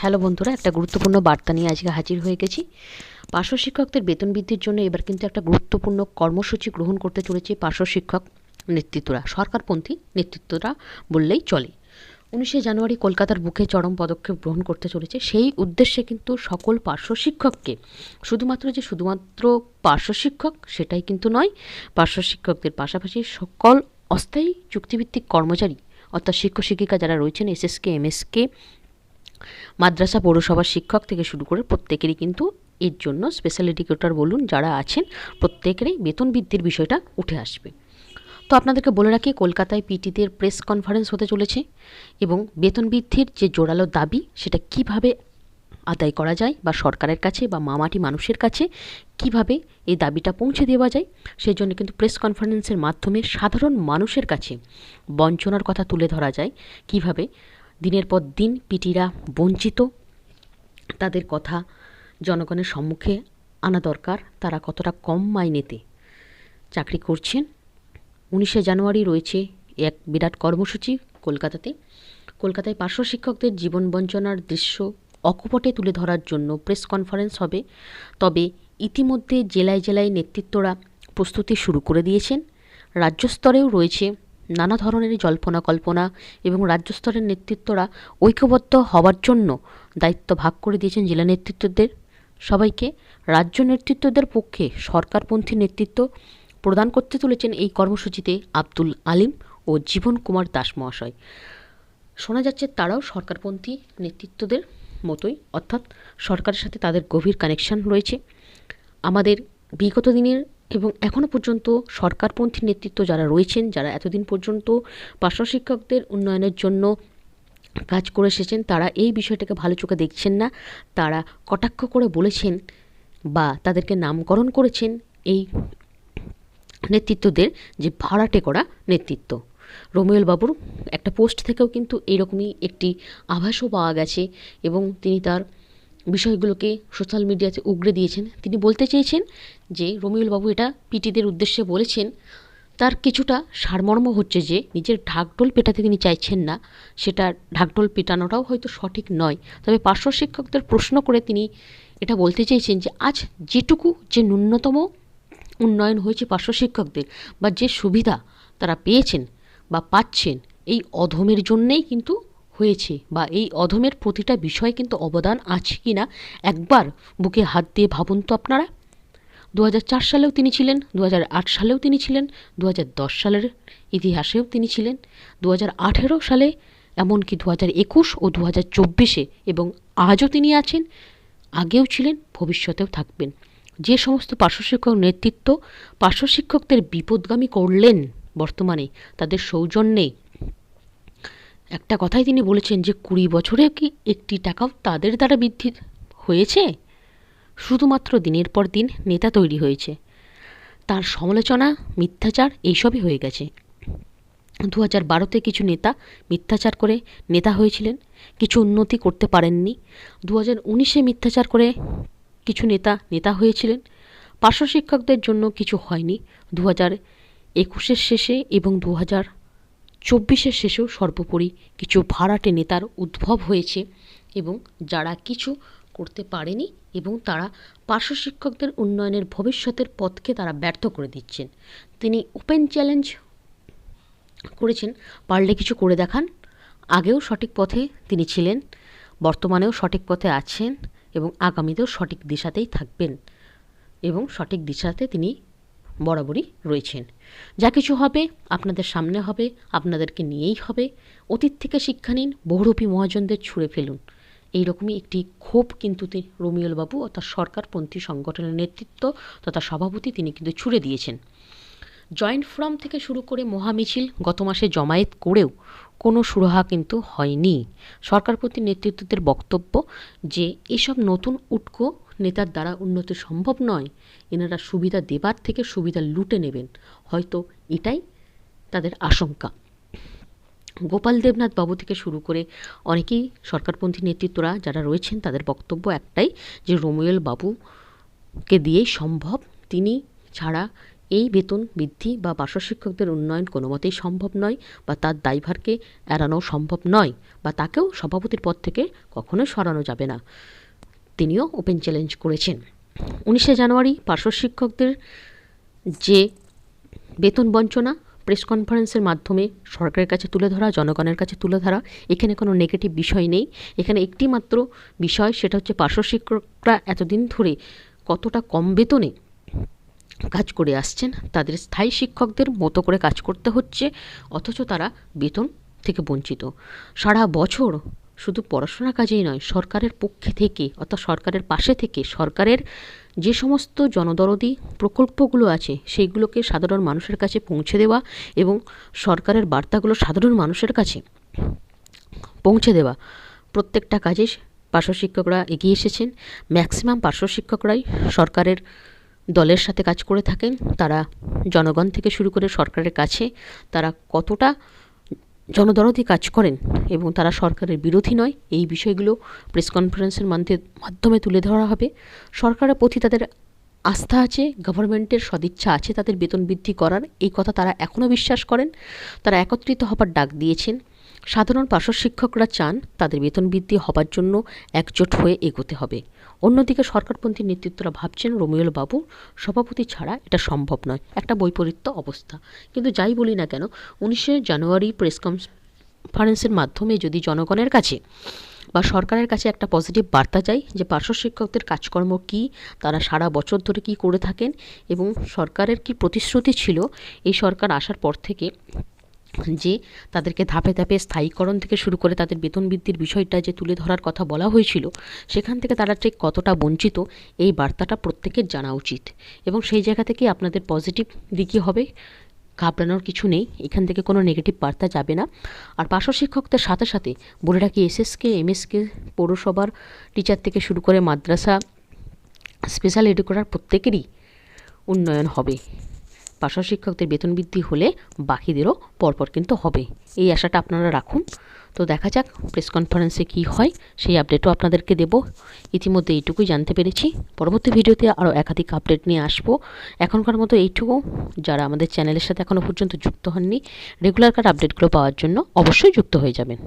Hello বন্ধুরা, একটা গুরুত্বপূর্ণ বার্তা নিয়ে আজকে হাজির হয়ে গেছি। পার্শ্ব শিক্ষকদের বেতন বৃদ্ধির জন্য এবার কিন্তু একটা গুরুত্বপূর্ণ কর্মসূচি গ্রহণ করতে চলেছে পার্শ্ব শিক্ষক নেতৃত্বরা, সরকারপন্থী নেতৃত্বরা বললেই চলে। উনিশে জানুয়ারি কলকাতার বুকে চরম পদক্ষেপ গ্রহণ করতে চলেছে। সেই উদ্দেশ্যে কিন্তু সকল পার্শ্ব শিক্ষককে, শুধুমাত্র যে শুধুমাত্র পার্শ্ব শিক্ষক সেটাই কিন্তু নয়, পার্শ্ব শিক্ষকদের পাশাপাশি সকল অস্থায়ী চুক্তিভিত্তিক কর্মচারী, অর্থাৎ শিক্ষক শিক্ষিকা যারা রয়েছেন, এসএসকে, এমএসকে মাদ্রাসা পৌরসভার শিক্ষক থেকে শুরু করে প্রত্যেকেরই কিন্তু এর জন্য স্পেশাল এডুকেটর বলুন যারা আছেন, প্রত্যেকেরই বেতন বৃদ্ধির বিষয়টা উঠে আসবে। তো আপনাদেরকে বলে রাখি, কলকাতায় পিটিদের প্রেস কনফারেন্স হতে চলেছে এবং বেতন বৃদ্ধির যে জোরালো দাবি, সেটা কীভাবে আদায় করা যায় বা সরকারের কাছে বা মামাটি মানুষের কাছে কীভাবে এই দাবিটা পৌঁছে দেওয়া যায়, সেই জন্য কিন্তু প্রেস কনফারেন্সের মাধ্যমে সাধারণ মানুষের কাছে বঞ্চনার কথা তুলে ধরা যায়। কীভাবে দিনের পর দিন পিটিরা বঞ্চিত। তাদের কথা জনগণের সম্মুখে আনা দরকার। তারা কতটা কম মাইনেতে চাকরি করছেন? উনিশে জানুয়ারি রয়েছে এক বিরাট কর্মসূচি কলকাতাতে। কলকাতায় পার্শ্ব শিক্ষকদের জীবন বঞ্চনার দৃশ্য অকপটে তুলে ধরার জন্য প্রেস কনফারেন্স হবে। তবে ইতিমধ্যে জেলায় জেলায় নেতৃত্বরা প্রস্তুতি শুরু করে দিয়েছেন। রাজ্য স্তরেও রয়েছে নানা ধরনের জল্পনা কল্পনা এবং রাজ্য স্তরের নেতৃত্বরা ঐক্যবদ্ধ হওয়ার জন্য দায়িত্ব ভাগ করে দিয়েছেন জেলা নেতৃত্বদের। সবাইকে রাজ্য নেতৃত্বদের পক্ষে সরকারপন্থী নেতৃত্ব প্রদান করতে তুলেছেন এই কর্মসূচিতে আব্দুল আলিম ও জীবন কুমার দাস মহাশয়। শোনা যাচ্ছে তারাও সরকারপন্থী নেতৃত্বদের মতোই, অর্থাৎ সরকারের সাথে তাদের গভীর কানেকশন রয়েছে। আমাদের বিগত দিনের এবং এখনও পর্যন্ত সরকারপন্থী নেতৃত্ব যারা রয়েছেন, যারা এতদিন পর্যন্ত পার্শ্ব শিক্ষকদের উন্নয়নের জন্য কাজ করে এসেছেন, তারা এই বিষয়টাকে ভালো চোখে দেখছেন না। তারা কটাক্ষ করে বলেছেন বা তাদেরকে নামকরণ করেছেন এই নেতৃত্বদের যে ভাড়াটে করা নেতৃত্ব। রোমিওল বাবুর একটা পোস্ট থেকেও কিন্তু এরকমই একটি আভাসও পাওয়া গেছে এবং তিনি তার বিষয়গুলোকে সোশ্যাল মিডিয়াতে উগড়ে দিয়েছেন। তিনি বলতে চেয়েছেন যে রমিউল বাবু এটা পিটিদের উদ্দেশ্যে বলেছেন, তার কিছুটা সারমর্ম হচ্ছে যে নিজের ঢাকঢোল পেটাতে তিনি চাইছেন না। সেটা ঢাকঢোল পেটানোটাও হয়তো সঠিক নয়। তবে পার্শ্ব শিক্ষকদের প্রশ্ন করে তিনি এটা বলতে চেয়েছেন যে আজ যেটুকু যে ন্যূনতম উন্নয়ন হয়েছে পার্শ্ব শিক্ষকদের বা যে সুবিধা তারা পেয়েছেন বা পাচ্ছেন, এই অধমের জন্যেই কিন্তু হয়েছে বা এই অধমের প্রতিটা বিষয়ে কিন্তু অবদান আছে কি না একবার বুকে হাত দিয়ে ভাবুন তো আপনারা। দু সালেও তিনি ছিলেন দু সালেও তিনি ছিলেন দু সালের ইতিহাসেও তিনি ছিলেন দু সালে এমনকি দু হাজার একুশ ও দু হাজার চব্বিশে এবং আজও তিনি আছেন, আগেও ছিলেন, ভবিষ্যতেও থাকবেন। যে সমস্ত পার্শ্বশিক্ষক নেতৃত্ব পার্শ্বশিক্ষকদের বিপদগামী করলেন বর্তমানে, তাদের সৌজন্যে। একটা কথাই তিনি বলেছেন যে কুড়ি বছরে কি একটি টাকাও তাদের দ্বারা বৃদ্ধি হয়েছে? শুধুমাত্র দিনের পর দিন নেতা তৈরি হয়েছে। তার সমালোচনা, মিথ্যাচার এইসবই হয়ে গেছে। দু হাজার বারোতে কিছু নেতা মিথ্যাচার করে নেতা হয়েছিলেন, কিছু উন্নতি করতে পারেননি। দু হাজার উনিশে মিথ্যাচার করে কিছু নেতা নেতা হয়েছিলেন। পার্শ্ব শিক্ষকদের জন্য কিছু হয়নি। দু হাজার একুশের শেষে এবং দু হাজার চব্বিশের শেষেও সর্বোপরি কিছু ভাড়াটে নেতার উদ্ভব হয়েছে এবং যারা কিছু করতে পারেনি এবং তারা পার্শ্ব শিক্ষকদের উন্নয়নের ভবিষ্যতের পথকে তারা ব্যর্থ করে দিচ্ছেন। তিনি ওপেন চ্যালেঞ্জ করেছেন, পারলে কিছু করে দেখান। আগেও সঠিক পথে তিনি ছিলেন, বর্তমানেও সঠিক পথে আছেন এবং আগামীতেও সঠিক দিশাতেই থাকবেন এবং সঠিক দিশাতে তিনি বরাবরই রয়েছেন। যা কিছু হবে আপনাদের সামনে হবে, আপনাদেরকে নিয়েই হবে। অতীত থেকে শিক্ষা নিন, বহুরূপী মহাজনদের ছুঁড়ে ফেলুন। এইরকমই একটি ক্ষোভ কিন্তু রমিউল বাবু অর্থাৎ সরকারপন্থী সংগঠনের নেতৃত্ব তথা সভাপতি তিনি কিন্তু ছুড়ে দিয়েছেন। জয়েন্ট ফোরাম থেকে শুরু করে মহামিছিল গত মাসে জমায়েত করেও কোনো সুরাহা কিন্তু হয়নি। সরকারপন্থী নেতৃত্বদের বক্তব্য যে এসব নতুন উটকো নেতার দ্বারা উন্নতি সম্ভব নয়, এনারা সুবিধা দেবার থেকে সুবিধা লুটে নেবেন, হয়তো এটাই তাদের আশঙ্কা। গোপাল দেবনাথ বাবু থেকে শুরু করে অনেকেই সরকারপন্থী নেতৃত্বরা যারা রয়েছেন, তাদের বক্তব্য একটাই যে রোমিয়েল বাবুকে দিয়েই সম্ভব। তিনি ছাড়া এই বেতন বৃদ্ধি বা পার্শ্ব শিক্ষকদের উন্নয়ন কোনো মতেই সম্ভব নয় বা তার দায়ভারকে এড়ানো সম্ভব নয় বা তাকেও সভাপতির পদ থেকে কখনোই সরানো যাবে না। তিনিও ওপেন চ্যালেঞ্জ করেছেন। উনিশে জানুয়ারি পার্শ্ব শিক্ষকদের যে বেতন বঞ্চনা প্রেস কনফারেন্সের মাধ্যমে সরকারের কাছে তুলে ধরা, জনগণের কাছে তুলে ধরা, এখানে কোনো নেগেটিভ বিষয় নেই। এখানে একটি মাত্র বিষয়, সেটা হচ্ছে পার্শ্ব শিক্ষকরা এতদিন ধরে কতটা কম বেতনে কাজ করে আসছেন, তাদের স্থায়ী শিক্ষকদের মতো করে কাজ করতে হচ্ছে, অথচ তারা বেতন থেকে বঞ্চিত। সারা বছর শুধু পড়াশোনা কাজেই নয়, সরকারের পক্ষে থেকে, অর্থাৎ সরকারের পাশে থেকে, সরকারের যে সমস্ত জনদরদি প্রকল্পগুলো আছে, সেইগুলোকে সাধারণ মানুষের কাছে পৌঁছে দেওয়া এবং সরকারের বার্তাগুলো সাধারণ মানুষের কাছে পৌঁছে দেওয়া। প্রত্যেকটা কাজে পার্শ্ব শিক্ষকরা এগিয়ে এসেছেন। ম্যাক্সিমাম পার্শ্ব শিক্ষকরাই সরকারের দলের সাথে কাজ করে থাকেন। তারা জনগণ থেকে শুরু করে সরকারের কাছে তারা কতটা জনদরদি কাজ করেন এবং তারা সরকারের বিরোধী নয়। এই বিষয়গুলো প্রেস কনফারেন্সের মাধ্যমে তুলে ধরা হবে। সরকারের প্রতি তাদের আস্থা আছে, গভর্নমেন্টের সদিচ্ছা আছে তাদের বেতন বৃদ্ধি করার। এই কথা তারা এখনও বিশ্বাস করেন। তারা একত্রিত হবার ডাক দিয়েছেন। সাধারণ পার্শ্ব শিক্ষকরা চান তাদের বেতন বৃদ্ধি হবার জন্য একজোট হয়ে এগোতে হবে। অন্যদিকে সরকারপন্থী নেতৃত্বরা ভাবছেন রমিউল বাবু সভাপতি ছাড়া এটা সম্ভব নয়। একটা বৈপরীত্য অবস্থা। কিন্তু যাই বলি না কেন, উনিশে জানুয়ারি প্রেস কনফারেন্সের মাধ্যমে যদি জনগণের কাছে বা সরকারের কাছে একটা পজিটিভ বার্তা চাই যে পার্শ্ব শিক্ষকদের কাজকর্ম কী, তারা সারা বছর ধরে কী করে থাকেন এবং সরকারের কি প্রতিশ্রুতি ছিল, এই সরকার আসার পর থেকে যে তাদেরকে ধাপে ধাপে স্থায়ীকরণ থেকে শুরু করে তাদের বেতন বৃদ্ধির বিষয়টা যে তুলে ধরার কথা বলা হয়েছিল, সেখান থেকে তারা ঠিক কতটা বঞ্চিত, এই বার্তাটা প্রত্যেকের জানা উচিত। এবং সেই জায়গা থেকে আপনাদের পজিটিভ দিকই হবে, ঘাবড়ানোর কিছু নেই, এখান থেকে কোনো নেগেটিভ বার্তা যাবে না। আর পার্শ্ব শিক্ষকদের সাথে সাথে বলে রাখি, এসএসকে, এমএসকে, পৌরসভার টিচার থেকে শুরু করে মাদ্রাসা, স্পেশাল এডুকেটার প্রত্যেকেরই উন্নয়ন হবে। পার্শ্ব শিক্ষকদের বেতন বৃদ্ধি হলে বাকিদেরও পরপর কিন্তু হবে। এই আশাটা আপনারা রাখুন। তো দেখা যাক প্রেস কনফারেন্সে কী হয়, সেই আপডেটও আপনাদেরকে দেব। ইতিমধ্যে এইটুকুই জানতে পেরেছি। পরবর্তী ভিডিওতে আরও একাধিক আপডেট নিয়ে আসব। এখনকার মতো এইটুকু। যারা আমাদের চ্যানেলের সাথে এখনও পর্যন্ত যুক্ত হননি রেগুলার কার আপডেটগুলো পাওয়ার জন্য অবশ্যই যুক্ত হয়ে যাবেন।